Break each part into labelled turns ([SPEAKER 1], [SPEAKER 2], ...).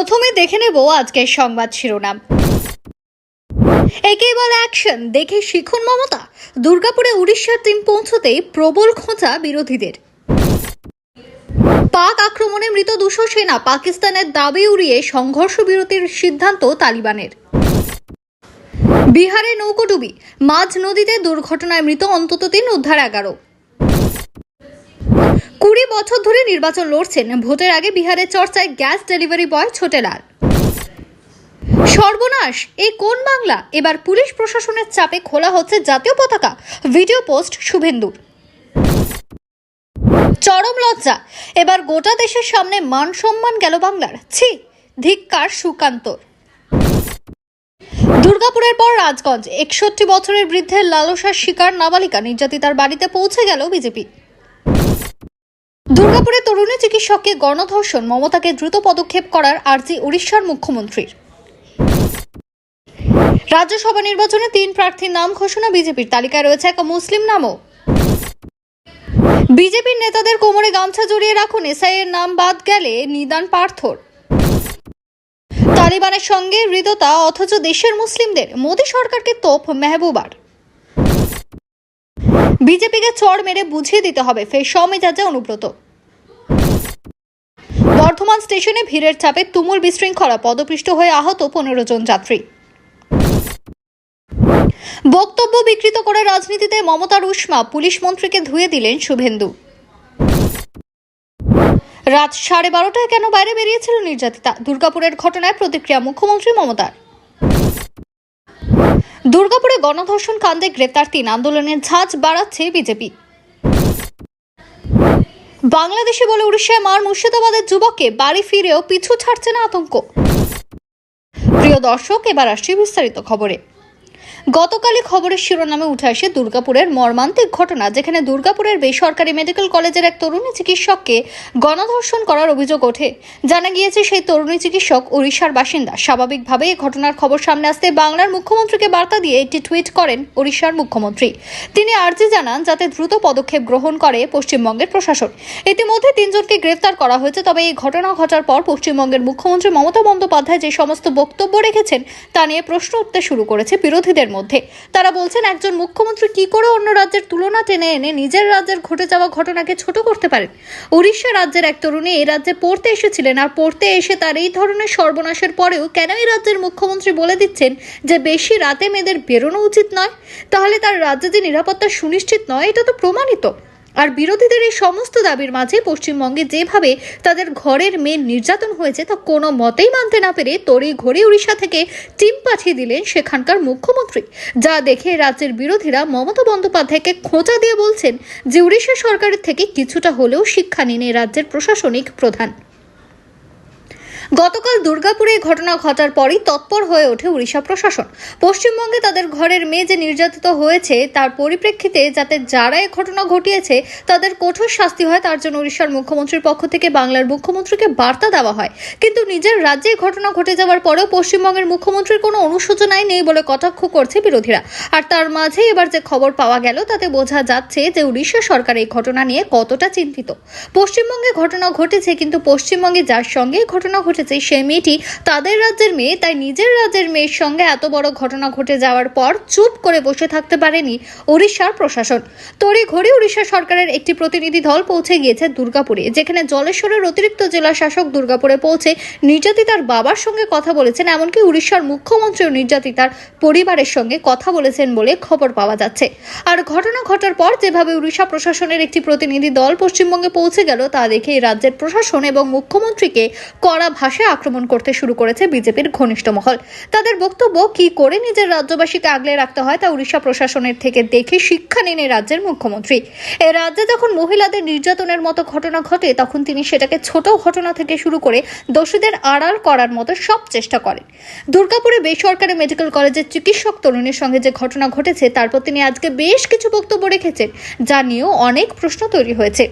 [SPEAKER 1] প্রথমে দেখে নেব আজকের সংবাদ শিরোনাম। একেই বলে অ্যাকশন দেখে শিখুন মমতা। দুর্গাপুরে উড়িষ্যার টিম পৌঁছতেই প্রবল খোঁচা বিরোধীদের। পাক আক্রমণে মৃত দুশো সেনা পাকিস্তানের দাবি উড়িয়ে সংঘর্ষ বিরতির সিদ্ধান্ত তালিবানের। বিহারে নৌকোডুবি মাঝ নদীতে দুর্ঘটনায় মৃত অন্তত তিন উদ্ধার এগারো কুড়ি বছর ধরে নির্বাচন লড়ছেন। ভোটের আগে বিহারের চর্চায় গ্যাস ডেলিভারি বয় ছোটেলাল। সর্বনাশ, এই কোন বাংলা? এবার পুলিশ প্রশাসনের চাপে খোলা হচ্ছে জাতীয় পতাকা। ভিডিও পোস্ট শুভেন্দুর। চরম লজ্জা, এবার গোটা দেশের সামনে মান সম্মান গেল বাংলার। ছি, ধিক্কার সুকান্তর। দুর্গাপুরের পর রাজগঞ্জ, একষট্টি বছরের বৃদ্ধের লালসার শিকার নাবালিকা নির্যাতিতার বাড়িতে পৌঁছে গেল বিজেপি। দুর্গাপুরে তরুণী চিকিৎসককে গণধর্ষণ, মমতাকে দ্রুত পদক্ষেপ করার আর্জি উড়িষ্যার মুখ্যমন্ত্রীর। রাজ্যসভা নির্বাচনে তিন প্রার্থীর নাম ঘোষণা বিজেপির তালিকায় রয়েছে এক মুসলিম নামও। বিজেপির নেতাদের কোমরে গামছা জড়িয়ে রাখুন, এসআই এর নাম বাদ গেলে নিদান পার্থর। তালিবানের সঙ্গে হৃদতা, অথচ দেশের মুসলিমদের, মোদী সরকারকে তোপ মেহবুবার। বিজেপিকে চড় মেরে বুঝিয়ে দিতে হবে, ফের স্বমেজাজে অনুব্রত। বর্ধমান স্টেশনে ভিড়ের চাপে তুমুল বিশৃঙ্খলা, পদপৃষ্ট হয়ে আহত পনেরো জন যাত্রী। বক্তব্য বিকৃত করে রাজনীতিতে মমতার উষ্মা পুলিশ মন্ত্রীকে ধুয়ে দিলেন শুভেন্দু। রাত সাড়ে বারোটায় কেন বাইরে বেরিয়েছিল নির্যাতিতা? দুর্গাপুরের ঘটনায় প্রতিক্রিয়া মুখ্যমন্ত্রী মমতার। দুর্গাপুরে গণধর্ষণ কাণ্ডে গ্রেপ্তার তিন আন্দোলনের ঝাঁজ বাড়াচ্ছে বিজেপি। বাংলাদেশে বলে উড়িষ্যায় মার মুর্শিদাবাদের যুবককে বাড়ি ফিরেও পিছু ছাড়ছে না আতঙ্ক। প্রিয় দর্শক, এবার আসছি বিস্তারিত খবরে। গতকালই খবরের শিরোনামে উঠে আসে দুর্গাপুরের মর্মান্তিক ঘটনা, যেখানে দুর্গাপুরের বেসরকারি মেডিকেল কলেজের এক তরুণী চিকিৎসককে গণধর্ষণ করার অভিযোগ ওঠে। জানা গিয়েছে, সেই তরুণী চিকিৎসক উড়িষ্যার বাসিন্দা। স্বাভাবিকভাবে এই ঘটনার খবর সামনে আসতে বাংলার মুখ্যমন্ত্রীকে বার্তা দিয়ে একটি টুইট করেন উড়িষ্যার মুখ্যমন্ত্রী। তিনি আর্জি জানান, যাতে দ্রুত পদক্ষেপ গ্রহণ করে পশ্চিমবঙ্গের প্রশাসন। ইতিমধ্যে তিনজনকে গ্রেফতার করা হয়েছে, তবে এই ঘটনা ঘটার পর পশ্চিমবঙ্গের মুখ্যমন্ত্রী মমতা বন্দ্যোপাধ্যায় যে সমস্ত বক্তব্য রেখেছেন, তা নিয়ে প্রশ্ন উঠতে শুরু করেছে বিরোধীদের মধ্যে। তারা বলছেন, একজন মুখ্যমন্ত্রী কি করে অন্য রাজ্যের তুলনা টেনে এনে নিজের রাজ্যের ঘটে যাওয়া ঘটনাকে ছোট করতে পারেন? উড়িষ্যা রাজ্যের এক তরুণী এই রাজ্যে পড়তে এসেছিলেন আর পড়তে এসে তার এই ধরনের সর্বনাশের পরেও কেন এই রাজ্যের মুখ্যমন্ত্রী বলে দিচ্ছেন যে বেশি রাতে মেয়েদের বেরোনো উচিত নয়? তাহলে তার রাজ্যে যে নিরাপত্তা সুনিশ্চিত নয়, এটা তো প্রমাণিত। আর বিরোধীদের এই সমস্ত দাবির মাঝে পশ্চিমবঙ্গে যেভাবে তাদের ঘরের মেয়ে নির্যাতন হয়েছে তা কোনো মতেই মানতে না পেরে তড়ি ঘড়ি উড়িষ্যা থেকে টিম পাঠিয়ে দিলেন সেখানকার মুখ্যমন্ত্রী, যা দেখে রাজ্যের বিরোধীরা মমতা বন্দ্যোপাধ্যায়কে খোঁচা দিয়ে বলছেন যে উড়িষ্যা সরকারের থেকে কিছুটা হলেও শিক্ষা নিন রাজ্যের প্রশাসনিক প্রধান। গতকাল দুর্গাপুরে এই ঘটনা ঘটার পরই তৎপর হয়ে ওঠে উড়িষ্যা প্রশাসন। পশ্চিমবঙ্গে তাদের ঘরের মেয়ে যে নির্যাতিত হয়েছে, তার পরিপ্রেক্ষিতে যাতে যারা এ ঘটনা ঘটিয়েছে, তাদের কঠোর শাস্তি হয়, তার জন্য উড়িষ্যার মুখ্যমন্ত্রীর পক্ষ থেকে বাংলার মুখ্যমন্ত্রীকে বার্তা দেওয়া হয়। কিন্তু নিজের রাজ্যে ঘটনা ঘটে যাওয়ার পরেও পশ্চিমবঙ্গের মুখ্যমন্ত্রীর কোনো অনুশোচনাই নেই বলে কটাক্ষ করছে বিরোধীরা। আর তার মাঝে এবার যে খবর পাওয়া গেল, তাতে বোঝা যাচ্ছে যে উড়িষ্যা সরকার এই ঘটনা নিয়ে কতটা চিন্তিত। পশ্চিমবঙ্গে ঘটনা ঘটেছে, কিন্তু পশ্চিমবঙ্গে যার সঙ্গে ঘটনা ঘটেছে সেই মেয়েটি তাদের রাজ্যের মেয়ে, তাই নিজের রাজ্যের মেয়ের সঙ্গে এত বড় ঘটনা ঘটে যাওয়ার পর চুপ করে বসে থাকতে পারেনি উড়িষ্যার প্রশাসন। তড়ি ঘড়ি উড়িষ্যা সরকারের একটি প্রতিনিধি দল পৌঁছে গিয়েছে দুর্গাপুরে, যেখানে জলেশ্বরের অতিরিক্ত জেলা শাসক দুর্গাপুরে পৌঁছে নির্যাতিতার বাবার সঙ্গে কথা বলেছেন, এমনকি উড়িষ্যার মুখ্যমন্ত্রীও নির্যাতিতার পরিবারের সঙ্গে কথা বলেছেন বলে খবর পাওয়া যাচ্ছে। আর ঘটনা ঘটার পর যেভাবে উড়িষ্যা প্রশাসনের একটি প্রতিনিধি দল পশ্চিমবঙ্গে পৌঁছে গেল, তা দেখে রাজ্যের প্রশাসন এবং মুখ্যমন্ত্রীকে কড়া ভাষায় আক্রমণ করতে শুরু করেছে বিজেপির ঘনিষ্ঠ মহল। তাদের বক্তব্য, কি করে নিজের রাজ্যবাসীকে আগলে রাখতে হয় তা উড়িষ্যা প্রশাসনের থেকে দেখে শিক্ষা নেন রাজ্যের মুখ্যমন্ত্রী। এ রাজ্যে যখন মহিলাদের নির্যাতনের মতো ঘটনা ঘটে, তখন তিনি সেটাকে ছোট ঘটনা থেকে শুরু করে দোষীদের আড়াল করার মতো সব চেষ্টা করেন। দুর্গাপুরে বেসরকারি মেডিকেল কলেজের চিকিৎসক তরুণীর সঙ্গে যে ঘটনা ঘটেছে তারপর তিনি আজকে বেশ কিছু বক্তব্য রেখেছেন, যা নিয়েও অনেক প্রশ্ন তৈরি হয়েছে।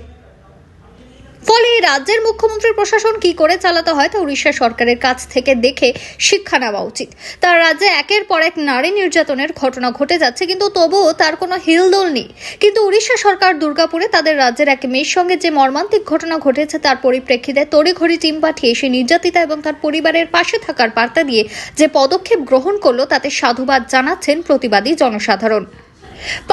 [SPEAKER 1] ফলে রাজ্যের মুখ্যমন্ত্রীর প্রশাসন কি করে চালাতে হয় তা উড়িষ্যা সরকারের কাছ থেকে দেখে শিক্ষা নেওয়া উচিত। তার রাজ্যে একের পর এক নারী নির্যাতনের ঘটনা ঘটে যাচ্ছে, কিন্তু তবুও তার কোনো হিলদোল নেই। কিন্তু উড়িষ্যা সরকার দুর্গাপুরে তাদের রাজ্যের এক মেয়ের সঙ্গে যে মর্মান্তিক ঘটনা ঘটেছে, তার পরিপ্রেক্ষিতে তড়িঘড়ি টিম পাঠিয়ে সে নির্যাতিতা এবং তার পরিবারের পাশে থাকার বার্তা দিয়ে যে পদক্ষেপ গ্রহণ করল, তাতে সাধুবাদ জানাচ্ছেন প্রতিবাদী জনসাধারণ।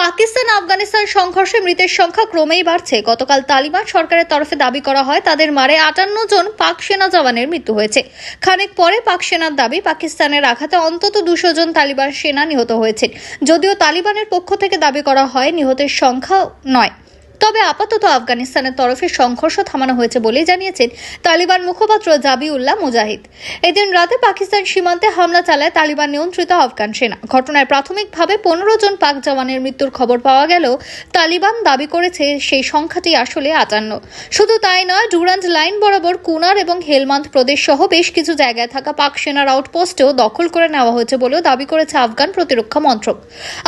[SPEAKER 1] পাকিস্তান আফগানিস্তান সংঘর্ষে মৃতের সংখ্যা ক্রমেই বাড়ছে। গতকাল তালিবান সরকারের তরফে দাবি করা হয়, তাদের মারে আটান্ন জন পাক সেনা জওয়ানের মৃত্যু হয়েছে। খানিক পরে পাক সেনার দাবি, পাকিস্তানের আঘাতে অন্তত দুশো জন তালিবান সেনা নিহত হয়েছে। যদিও তালিবানের পক্ষ থেকে দাবি করা হয়, নিহতের সংখ্যা নয়। তবে আপাতত আফগানিস্তানের তরফে সংঘর্ষ থামানো হয়েছে বলেই জানিয়েছেন তালিবান মুখপাত্র জাবিউল্লাহ মুজাহিদ। এদিন রাতে পাকিস্তান সীমান্তে হামলা চালায় তালিবান নিয়ন্ত্রিত আফগান সেনা। ঘটনায় প্রাথমিকভাবে পনেরো জন পাক জওয়ানের মৃত্যুর খবর পাওয়া গেলেও তালিবান দাবি করেছে সেই সংখ্যাটি আসলে আটান্ন। শুধু তাই নয়, ডুরান্ড লাইন বরাবর কুনার এবং হেলমান্দ প্রদেশ সহ বেশ কিছু জায়গায় থাকা পাক সেনার আউটপোস্টেও দখল করে নেওয়া হয়েছে বলেও দাবি করেছে আফগান প্রতিরক্ষা মন্ত্রক।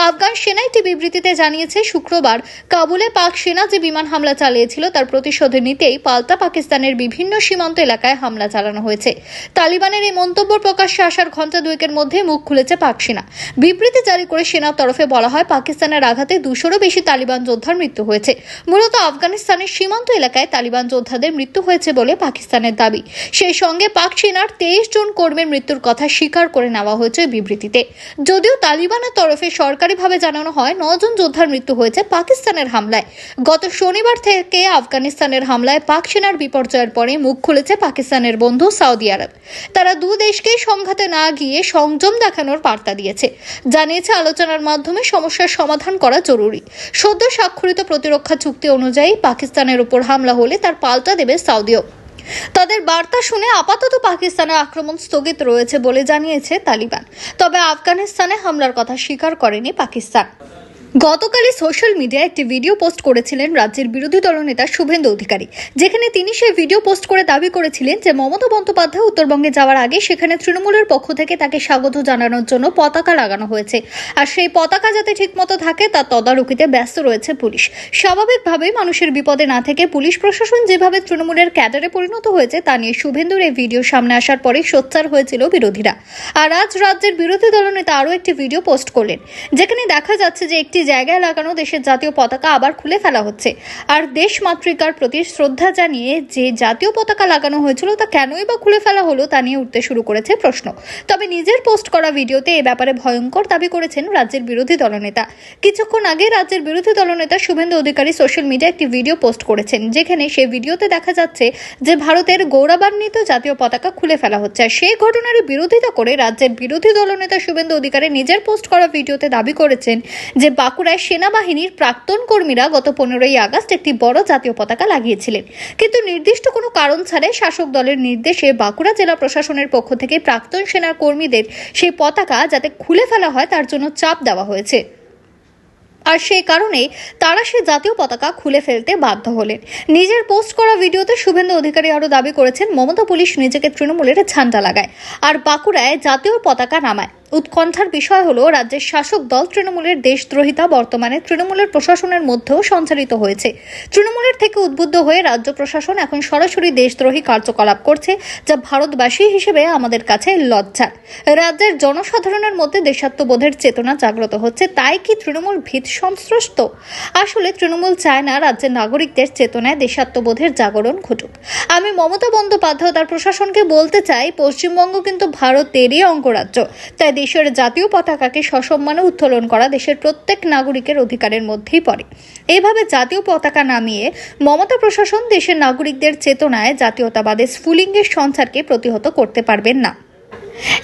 [SPEAKER 1] আফগান সেনা একটি বিবৃতিতে জানিয়েছে, শুক্রবার কাবুলে পাক সেনা যে বিমান হামলা চালিয়েছিল, তার প্রতিশোধ নিতেই পাল্টা পাকিস্তানের বিভিন্ন সীমান্ত এলাকায় হামলা চালানো হয়েছে। তালিবানের এই মন্তব্য প্রকাশ্যে আসার ঘণ্টা দুয়েকের মধ্যে মুখ খুলেছে পাক সেনা বিবৃতি জারি করে সেনার তরফে বলা হয়, পাকিস্তানের আঘাতে দুশোরও বেশি তালিবান যোদ্ধার মৃত্যু হয়েছে। মূলত আফগানিস্তানের সীমান্ত এলাকায় তালিবান যোদ্ধাদের মৃত্যু হয়েছে বলে পাকিস্তানের দাবি। সেই সঙ্গে পাক সেনার তেইশ জন কর্মীর মৃত্যুর কথা স্বীকার করে নেওয়া হয়েছে বিবৃতিতে। যদিও তালিবানের তরফে সরকারিভাবে জানানো হয়, নজন যোদ্ধার মৃত্যু হয়েছে পাকিস্তানের হামলায়। গত শনিবার থেকে আফগানিস্তানের হামলায় পাক সেনার বিপর্যয়ের পরে মুখ খুলেছে পাকিস্তানের বন্ধু সৌদি আরব। তারা দু দেশকে সংঘাতে না গিয়ে সংযম দেখানোর বার্তা দিয়েছে। জানিয়েছে আলোচনার মাধ্যমে সমস্যার সমাধান করা জরুরি। সদ্য স্বাক্ষরিত প্রতিরক্ষা চুক্তি অনুযায়ী পাকিস্তানের উপর হামলা হলে তার পাল্টা দেবে সৌদিও তাদের বার্তা শুনে আপাতত পাকিস্তানে আক্রমণ স্থগিত রয়েছে বলে জানিয়েছে তালিবান। তবে আফগানিস্তানে হামলার কথা স্বীকার করেনি পাকিস্তান। গতকালই সোশ্যাল মিডিয়ায় একটি ভিডিও পোস্ট করেছিলেন রাজ্যের বিরোধী দলনেতা শুভেন্দু অধিকারী। যেখানে তিনি সেই ভিডিও পোস্ট করে দাবি করেছিলেন যে মমতা বন্দ্যোপাধ্যায় উত্তরবঙ্গে যাওয়ার আগে সেখানে তৃণমূলের পক্ষ থেকে তাকে স্বাগত জানানোর জন্য পতাকা লাগানো হয়েছে। আর সেই পতাকা যাতে ঠিকমতো থাকে, তার তদারকিতে ব্যস্ত রয়েছে পুলিশ। স্বাভাবিকভাবেই মানুষের বিপদে না থেকে পুলিশ প্রশাসন যেভাবে তৃণমূলের ক্যাডারে পরিণত হয়েছে, তা নিয়ে শুভেন্দুর এই ভিডিও সামনে আসার পরেই সোচ্চার হয়েছিল বিরোধীরা। আর আজ রাজ্যের বিরোধী দলনেতা আরও একটি ভিডিও পোস্ট করলেন। যেখানে দেখা যাচ্ছে যে একটি জায়গায় লাগানো দেশের জাতীয় পতাকা আবার খুলে ফেলা হচ্ছে। আর দেশ মাতৃকার প্রতি শ্রদ্ধা জানিয়ে যে জাতীয় পতাকা লাগানো হয়েছিল তা কেনই বা খুলে ফেলা হলো তা নিয়ে উঠতে শুরু করেছে প্রশ্ন। তবে নিজের পোস্ট করা ভিডিওতে এ ব্যাপারে ভয়ঙ্কর দাবি করেছেন রাজ্যের বিরোধী দলনেতা। কিছুক্ষণ আগে রাজ্যের বিরোধী দলনেতা শুভেন্দু অধিকারী সোশ্যাল মিডিয়ায় একটি ভিডিও পোস্ট করেছেন, যেখানে সেই ভিডিওতে দেখা যাচ্ছে যে ভারতের গৌরবান্বিত জাতীয় পতাকা খুলে ফেলা হচ্ছে। আর সেই ঘটনার বিরোধিতা করে রাজ্যের বিরোধী দলনেতা শুভেন্দু অধিকারী নিজের পোস্ট করা ভিডিওতে দাবি করেছেন যে বাঁকুড়ায় সেনাবাহিনীর প্রাক্তন কর্মীরা গত পনেরোই আগস্ট একটি বড় জাতীয় পতাকা লাগিয়েছিলেন। কিন্তু নির্দিষ্ট কোনো কারণ ছাড়াই শাসক দলের নির্দেশে বাঁকুড়া জেলা প্রশাসনের পক্ষ থেকে প্রাক্তন সেনার কর্মীদের সেই পতাকা যাতে খুলে ফেলা হয়, তার জন্য চাপ দেওয়া হয়েছে। আর সেই কারণে তারা সে জাতীয় পতাকা খুলে ফেলতে বাধ্য হলেন। নিজের পোস্ট করা ভিডিওতে শুভেন্দু অধিকারী আরও দাবি করেছেন, মমতা পুলিশ নিজেকে তৃণমূলের ঝান্ডা লাগায় আর বাঁকুড়ায় জাতীয় পতাকা নামায়। উৎকণ্ঠার বিষয় হলো, রাজ্যের শাসক দল তৃণমূলের দেশদ্রোহিতা বর্তমানে তৃণমূলের প্রশাসনের মধ্যেও সঞ্চারিত হয়েছে। তৃণমূলের থেকে উদ্বুদ্ধ হয়ে রাজ্য প্রশাসন এখন সরাসরি দেশদ্রোহী কার্যকলাপ করছে, যা ভারতবাসী হিসেবে আমাদের কাছে লজ্জার। রাজ্যের জনসাধারণের মধ্যে দেশাত্মবোধের চেতনা জাগ্রত হচ্ছে, তাই কি তৃণমূল ভীত সংশ্লিষ্ট আসলে তৃণমূল চায় না রাজ্যের নাগরিকদের চেতনায় দেশাত্মবোধের জাগরণ ঘটুক। আমি মমতা বন্দ্যোপাধ্যায় তার প্রশাসনকে বলতে চাই, পশ্চিমবঙ্গ কিন্তু ভারতেরই অঙ্গরাজ্য, তাই দেশের জাতীয় পতাকাকে সসম্মানে উত্তোলন করা দেশের প্রত্যেক নাগরিকের অধিকারের মধ্যেই পড়ে। এভাবে জাতীয় পতাকা নামিয়ে মমতা প্রশাসন দেশের নাগরিকদের চেতনায় জাতীয়তাবাদের স্ফুলিঙ্গের সঞ্চারকে প্রতিহত করতে পারবেন না।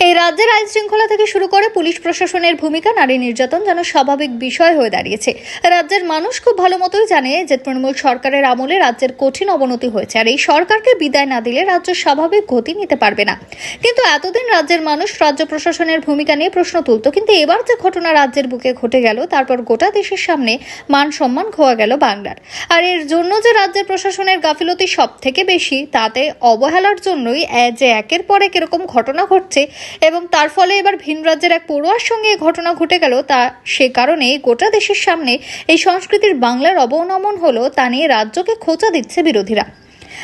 [SPEAKER 1] এই রাজ্যের আইন শৃঙ্খলা থেকে শুরু করে পুলিশ প্রশাসনের ভূমিকা, নারী নির্যাতন যেন স্বাভাবিক বিষয় হয়ে দাঁড়িয়েছে। রাজ্যের মানুষ খুব ভালো মতোই জানে যে তৃণমূল সরকারের আমলে রাজ্যের কঠিন অবনতি হয়েছে আর এই সরকারকে বিদায় না দিলে রাজ্য স্বাভাবিক গতি নিতে পারবে না। কিন্তু এতদিন রাজ্যের মানুষ রাজ্য প্রশাসনের ভূমিকা নিয়ে প্রশ্ন তুলত, কিন্তু এবার যে ঘটনা রাজ্যের বুকে ঘটে গেল, তারপর গোটা দেশের সামনে মান সম্মান খোয়া গেল বাংলার। আর এর জন্য যে রাজ্যের প্রশাসনের গাফিলতি সব থেকে বেশি, তাতে অবহেলার জন্যই যে একের পর এক এরকম ঘটনা ঘটছে এবং তার ফলে এবার ভিন রাজ্যের এক পড়ুয়ার সঙ্গে ঘটনা ঘটে গেল। তা সে কারণে গোটা দেশের সামনে এই সংস্কৃতির বাংলার অবনমন হলো, তা নিয়ে রাজ্যকে খোঁচা দিচ্ছে বিরোধীরা।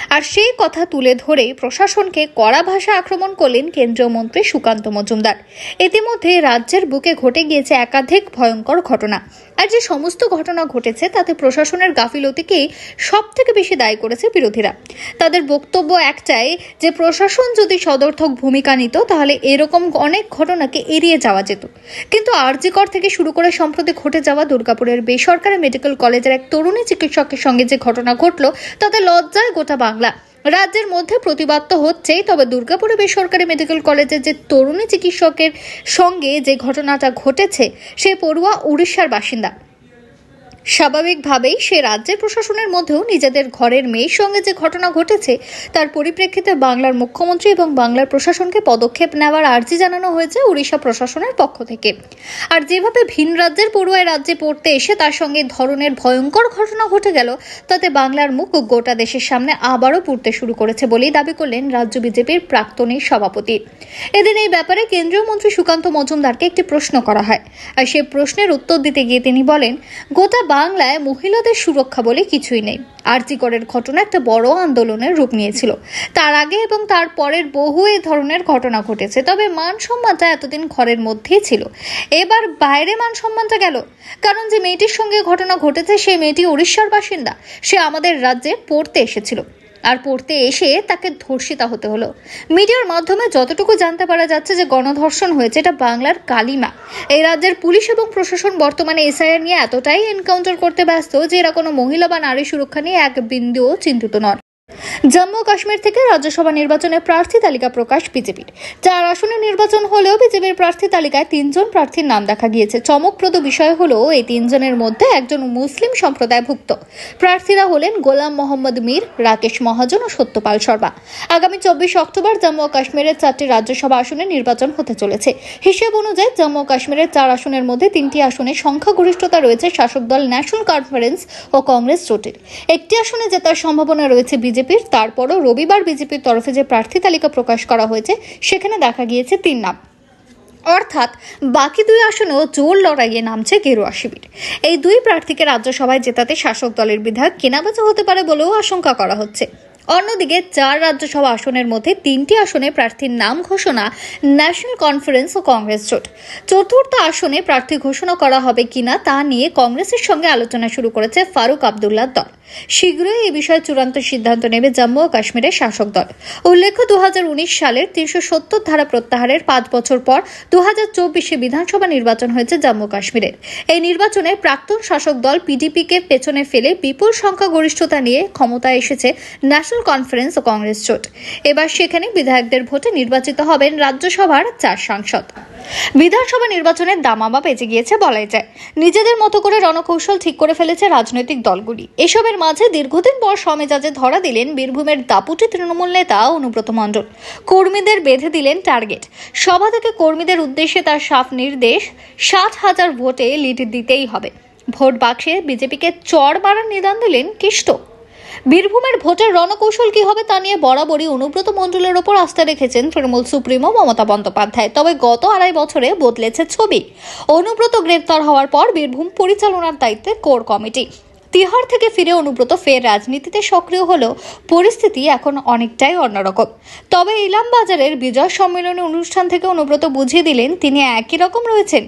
[SPEAKER 1] আর সেই কথা তুলে ধরে প্রশাসনকে কড়া ভাষা আক্রমণ করলেন কেন্দ্রীয় মন্ত্রী সুকান্ত মজুমদার। ইতিমধ্যে রাজ্যের বুকে ঘটে গিয়েছে একাধিক ভয়ঙ্কর ঘটনা। আর যে সমস্ত ঘটনা ঘটেছে, তাতে প্রশাসনের গাফিলতিকেই সব থেকে বেশি দায়ী করেছে বিরোধীরা। তাদের বক্তব্য একটাই যে, প্রশাসন যদি সদর্থক ভূমিকা নিত, তাহলে এরকম অনেক ঘটনাকে এড়িয়ে যাওয়া যেত। কিন্তু আরজিকর থেকে শুরু করে সম্প্রতি ঘটে যাওয়া দুর্গাপুরের বেসরকারি মেডিকেল কলেজের এক তরুণী চিকিৎসকের সঙ্গে যে ঘটনা ঘটল, তাতে লজ্জায় গোটা বাংলা। রাজ্যের মধ্যে প্রতিবাদ তো হচ্ছেই, তবে দুর্গাপুরে বেসরকারি মেডিকেল কলেজের যে তরুণী চিকিৎসকের সঙ্গে যে ঘটনাটা ঘটেছে, সে পড়ুয়া উড়িষ্যার বাসিন্দা। স্বাভাবিকভাবেই সে রাজ্যের প্রশাসনের মধ্যেও নিজেদের ঘরের মেয়ের সঙ্গে যে ঘটনা ঘটেছে, তার পরিপ্রেক্ষিতে বাংলার মুখ্যমন্ত্রী এবং বাংলার প্রশাসনকে পদক্ষেপ নেওয়ার আর্জি জানানো হয়েছে উড়িষ্যা প্রশাসনের পক্ষ থেকে। আর যেভাবে ভিন রাজ্যের পড়ুয়ায় রাজ্যে পড়তে এসে তার সঙ্গে ধরনের ভয়ঙ্কর ঘটনা ঘটে গেল, তাতে বাংলার মুখ গোটা দেশের সামনে আবারও পুড়তে শুরু করেছে বলেই দাবি করলেন রাজ্য বিজেপির প্রাক্তনী সভাপতি। এদিন এই ব্যাপারে কেন্দ্রীয় মন্ত্রী সুকান্ত মজুমদারকে একটি প্রশ্ন করা হয়। আর সে প্রশ্নের উত্তর দিতে গিয়ে তিনি বলেন, গোটা বাংলায় মহিলাদের সুরক্ষা বলে কিছুই নেই। আরজিকরের ঘটনা একটা বড় আন্দোলনের রূপ নিয়েছিল। তার আগে এবং তার পরের বহু এ ধরনের ঘটনা ঘটেছে, তবে মান সম্মানটা এতদিন ঘরের মধ্যেই ছিল। এবার বাইরে মান সম্মানটা গেল। কারণ যে মেয়েটির সঙ্গে ঘটনা ঘটেছে সেই মেয়েটি উড়িষ্যার বাসিন্দা। সে আমাদের রাজ্যে পড়তে এসেছিল। আর পড়তে এসে তাকে ধর্ষিতা হতে হলো। মিডিয়ার মাধ্যমে যতটুকু জানতে পারা যাচ্ছে যে গণধর্ষণ হয়েছে, এটা বাংলার কালিমা। এই রাজ্যের পুলিশ এবং প্রশাসন বর্তমানে এসআইআর নিয়ে এতটাই এনকাউন্টার করতে ব্যস্ত যে এরা কোনো মহিলা বা নারী সুরক্ষা নিয়ে এক বিন্দুও চিন্তিত নন। জম্মু কাশ্মীর থেকে রাজ্যসভা নির্বাচনে প্রার্থী তালিকা প্রকাশ বিজেপির। চার আসনে নির্বাচন হলেও বিজেপির প্রার্থী তালিকায় তিনজন প্রার্থীর নাম দেখা গিয়েছে। চমকপ্রদ বিষয় হলো এই তিনজনের মধ্যে একজন মুসলিম সম্প্রদায়ভুক্ত। প্রার্থীরা হলেন গোলাম মোহাম্মদ মীর, রাকেশ মহাজন ও সত্যপাল শর্মা। আগামী চব্বিশ অক্টোবর জম্মু ও কাশ্মীরের চারটি রাজ্যসভা আসনে নির্বাচন হতে চলেছে। হিসেব অনুযায়ী জম্মু ও কাশ্মীরের চার আসনের মধ্যে তিনটি আসনে সংখ্যাগরিষ্ঠতা রয়েছে শাসক দল ন্যাশনাল কনফারেন্স ও কংগ্রেস জোটের। একটি আসনে জেতার সম্ভাবনা রয়েছে বিজেপির, তারপরও রবিবার বিজেপির তরফে যে প্রার্থী তালিকা প্রকাশ করা হয়েছে, সেখানে দেখা গিয়েছে তিন নাম। অর্থাৎ বাকি দুই আসনেও জোর লড়াইয়ে নামছে গেরুয়া শিবির। এই দুই প্রার্থীকে রাজ্যসভায় জেতাতে শাসক দলের বিধায়ক কেনাবেচা হতে পারে বলেও আশঙ্কা করা হচ্ছে। অন্যদিকে চার রাজ্যসভা আসনের মধ্যে তিনটি আসনে প্রার্থীর নাম ঘোষণা ন্যাশনাল কনফারেন্স ও কংগ্রেস জোট। চতুর্থ আসনে প্রার্থী ঘোষণা করা হবে কিনা তা নিয়ে কংগ্রেসের সঙ্গে আলোচনা শুরু করেছে ফারুক আবদুল্লাহ দল। শীঘ্রই এই বিষয়ে চূড়ান্ত সিদ্ধান্ত নেবে জম্মু ও কাশ্মীরের শাসক দল। উল্লেখ্য দু হাজার উনিশ সালের তিনশো সত্তর ধারা প্রত্যাহারের পাঁচ বছর পর দু হাজার চব্বিশে বিধানসভা নির্বাচন হয়েছে জম্মু কাশ্মীরের। এই নির্বাচনে প্রাক্তন শাসক দল পিডিপিকে পেছনে ফেলে বিপুল সংখ্যাগরিষ্ঠতা নিয়ে ক্ষমতায় এসেছে ন্যাশনাল কনফারেন্স ও কংগ্রেস জোট। এবার সেখানে বিধায়কদের ভোটে নির্বাচিত হবেন রাজ্যসভার চার সাংসদ। বিধানসভা নির্বাচনের দামামা বেজে গিয়েছে বলাই যায়। নিজেদের মতো করে রণকৌশল ঠিক করে ফেলেছে রাজনৈতিক দলগুলি। এসবের মাঝে দীর্ঘদিন পর সমেজাজে ধরা দিলেন বীরভূমের দাপুটি তৃণমূল নেতা অনুব্রত মণ্ডল। কর্মীদের বেঁধে দিলেন টার্গেট। সভা থেকে কর্মীদের উদ্দেশ্যে তার সাফ নির্দেশ, ষাট হাজার ভোটে লিড দিতেই হবে। ভোট বাক্সে বিজেপিকে চড় মারার নিদান দিলেন কিষ্ট। বীরভূমের ভোটের রণকৌশল কি হবে তা নিয়ে বরাবরই অনুব্রত মণ্ডলের ওপর আস্থা রেখেছেন তৃণমূল সুপ্রিমো মমতা বন্দ্যোপাধ্যায়। তবে গত আড়াই বছরে বদলেছে ছবি। অনুব্রত গ্রেপ্তার হওয়ার পর বীরভূম পরিচালনার দায়িত্বে কোর কমিটি। তিহার থেকে ফিরে অনুব্রত ফের রাজনীতিতে সক্রিয় হলেও পরিস্থিতি এখন অনেকটাই অন্যরকম। তবে ইলামবাজারের বিজয় সম্মেলনী অনুষ্ঠান থেকে অনুব্রত বুঝিয়ে দিলেন, তিনি একই রকম রয়েছেন।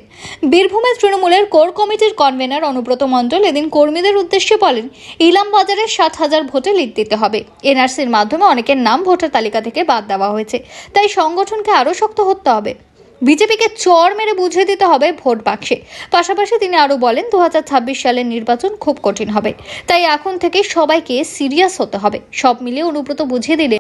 [SPEAKER 1] বীরভূমের তৃণমূলের কোর কমিটির কনভেনার অনুব্রত মণ্ডল এদিন কর্মীদের উদ্দেশ্যে বলেন, ইলামবাজারের সাত হাজার ভোটে লিড দিতে হবে। এনআরসির মাধ্যমে অনেকের নাম ভোটার তালিকা থেকে বাদ দেওয়া হয়েছে। তাই সংগঠনকে আরও শক্ত হতে হবে। বিজেপিকে চর মেরে বুঝিয়ে দিতে হবে ভোট বাক্সে। পাশাপাশি তিনি আরও বলেন দু হাজার ছাব্বিশ সালের নির্বাচন খুব কঠিন হবে। তাই এখন থেকে সবাইকে সিরিয়াস হতে হবে। সব মিলিয়ে অনুব্রত বুঝিয়ে দিলে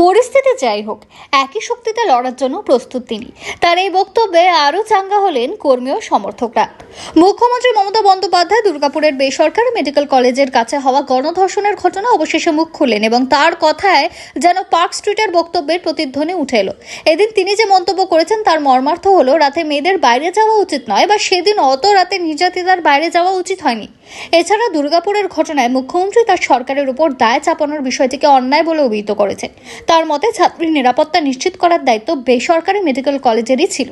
[SPEAKER 1] পরিস্থিতি যাই হোক, একই শক্তিতে লড়ার জন্য প্রস্তুত তিনি। তার এই বক্তব্যে আরও চাঙ্গা হলেন কর্মী ও সমর্থকরা। মুখ্যমন্ত্রী মমতা বন্দ্যোপাধ্যায় দুর্গাপুরের বেসরকারি মেডিকেল কলেজের কাছে হওয়া গণধর্ষণের ঘটনা অবশেষে মুখ খুললেন এবং তার কথায় যেন পার্ক স্ট্রিটের বক্তব্যের প্রতিধ্বনি উঠে এলো। এদিন তিনি যে মন্তব্য করেছেন তার মর্মার্থ হলো, রাতে মেয়েদের বাইরে যাওয়া উচিত নয় বা সেদিন অত রাতে নির্যাতিতার বাইরে যাওয়া উচিত হয়নি। এছাড়া দুর্গাপুরের ঘটনায় মুখ্যমন্ত্রী তার সরকারের উপর দায় চাপানোর বিষয়টিকে অন্যায় বলে অভিহিত করেছেন। তার মতে, ছাত্রীর নিরাপত্তা নিশ্চিত করার দায়িত্ব বেসরকারি মেডিকেল কলেজেরই ছিল।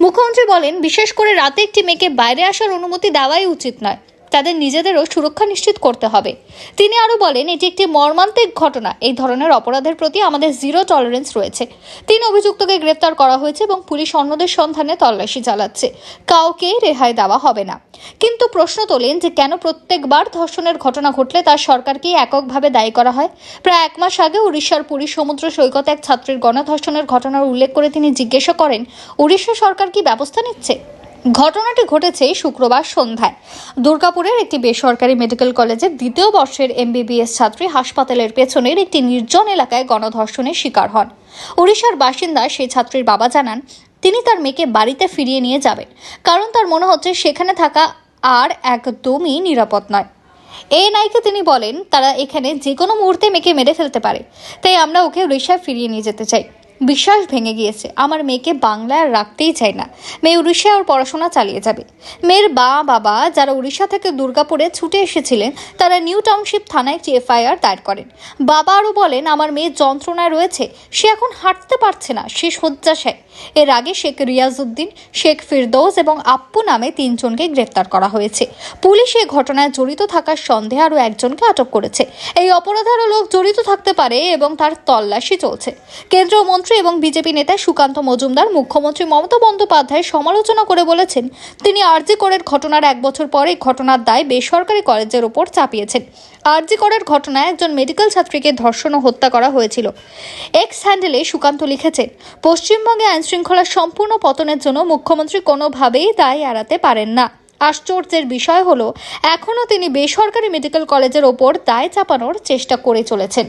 [SPEAKER 1] মুখ্যমন্ত্রী বলেন, বিশেষ করে রাতে একটি মেয়েকে বাইরে আসার অনুমতি দেওয়াই উচিত নয়। তাদের নিজেদেরও সুরক্ষা নিশ্চিত করতে হবে। তিনি আরও বলেন, এটি একটি মর্মান্তিক ঘটনা। এই ধরনের অপরাধের প্রতি আমাদের জিরো টলারেন্স রয়েছে। তিন অভিযুক্তকে গ্রেপ্তার করা হয়েছে এবং পুলিশ অন্যদের সন্ধানে তল্লাশি চালাচ্ছে। কাউকে রেহাই দেওয়া হবে না। কিন্তু প্রশ্ন তোলেন যে, কেন প্রত্যেকবার ধর্ষণের ঘটনা ঘটলে তার সরকারকেই এককভাবে দায়ী করা হয়? প্রায় এক মাস আগে উড়িষ্যার পুরী সমুদ্র সৈকতে এক ছাত্রীর গণধর্ষণের ঘটনার উল্লেখ করে তিনি জিজ্ঞাসা করেন, উড়িষ্যা সরকার কি ব্যবস্থা নিচ্ছে? ঘটনাটি ঘটেছে শুক্রবার সন্ধ্যায়। দুর্গাপুরের একটি বেসরকারি মেডিকেল কলেজের দ্বিতীয় বর্ষের এমবিবিএস ছাত্রী হাসপাতালের পেছনের একটি নির্জন এলাকায় গণধর্ষণের শিকার হন। উড়িষ্যার বাসিন্দা সেই ছাত্রীর বাবা জানান, তিনি তার মেয়েকে বাড়িতে ফিরিয়ে নিয়ে যাবেন। কারণ তার মনে হচ্ছে সেখানে থাকা আর একদমই নিরাপদ নয়। এ এএনআইকে তিনি বলেন, তারা এখানে যে কোনো মুহূর্তে মেয়েকে মেরে ফেলতে পারে। তাই আমরা ওকে উড়িষ্যায় ফিরিয়ে নিয়ে যেতে চাই। বিশ্বাস ভেঙে গিয়েছে। আমার মেয়েকে বাংলায় আর রাখতেই চাই না। মেয়ে উড়িষ্যায় ওর পড়াশোনা চালিয়ে যাবে। মেয়ের বা বাবা যারা উড়িষ্যা থেকে দুর্গাপুরে ছুটে এসেছিলেন, তারা নিউ টাউনশিপ থানায় একটি এফআইআর দায়ের করেন। বাবা আরও বলেন, আমার মেয়ে যন্ত্রণায় রয়েছে। সে এখন হাঁটতে পারছে না। সে শয্যাশায়। এর আগে শেখ রিয়াজউদ্দিন, শেখ ফিরদৌস এবং আপ্পু নামে তিনজনকে গ্রেপ্তার করা হয়েছে। পুলিশ এই ঘটনায় জড়িত থাকার সন্দেহে আরও একজনকে আটক করেছে। এই অপরাধে আরও লোক জড়িত থাকতে পারে এবং তার তল্লাশি চলছে। কেন্দ্রীয় মন্ত্রী এবং বিজেপি নেতা সুকান্ত মজুমদার মুখ্যমন্ত্রী মমতা বন্দ্যোপাধ্যায় সমালোচনা করে বলেছেন, তিনি আরজি করের ঘটনার এক বছর পরে ঘটনার দায় বেসরকারি কলেজের ওপর চাপিয়েছেন। আরজি করের ঘটনায় একজন মেডিকেল ছাত্রীকে ধর্ষণ ও হত্যা করা হয়েছিল। এক্স হ্যান্ডেলে সুকান্ত লিখেছেন, পশ্চিমবঙ্গে আইনশৃঙ্খলার সম্পূর্ণ পতনের জন্য মুখ্যমন্ত্রী কোনোভাবেই দায় এড়াতে পারেন না। আশ্চর্যের বিষয় হলো, এখনও তিনি বেসরকারি মেডিকেল কলেজের ওপর দায় চাপানোর চেষ্টা করে চলেছেন।